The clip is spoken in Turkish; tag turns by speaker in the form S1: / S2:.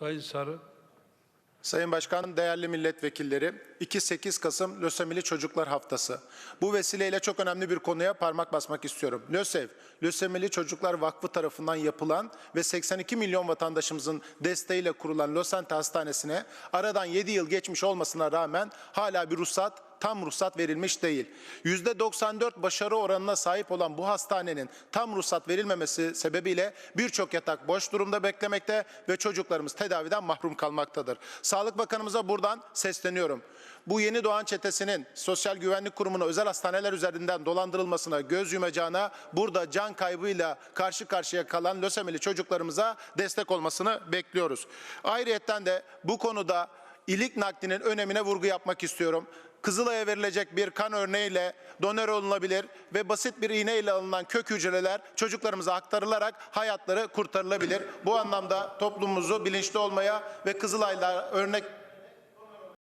S1: Sayın Sarı.
S2: Sayın Başkan, değerli milletvekilleri, 2-8 Kasım Lösemili Çocuklar Haftası. Bu vesileyle çok önemli bir konuya parmak basmak istiyorum. LÖSEV, Lösemili Çocuklar Vakfı tarafından yapılan ve 82 milyon vatandaşımızın desteğiyle kurulan Lösente Hastanesi'ne aradan 7 yıl geçmiş olmasına rağmen hala bir ruhsat tam ruhsat verilmiş değil. %94 başarı oranına sahip olan bu hastanenin tam ruhsat verilmemesi sebebiyle birçok yatak boş durumda beklemekte ve çocuklarımız tedaviden mahrum kalmaktadır. Sağlık Bakanımıza buradan sesleniyorum. Bu yeni doğan çetesinin Sosyal Güvenlik Kurumu'na özel hastaneler üzerinden dolandırılmasına göz yumacağına burada can kaybıyla karşı karşıya kalan lösemili çocuklarımıza destek olmasını bekliyoruz. Ayrıyetten de bu konuda ilik naklinin önemine vurgu yapmak istiyorum. Kızılay'a verilecek bir kan örneğiyle donör olunabilir ve basit bir iğne ile alınan kök hücreler çocuklarımıza aktarılarak hayatları kurtarılabilir. Bu anlamda toplumumuzu bilinçli olmaya ve Kızılay'la örnek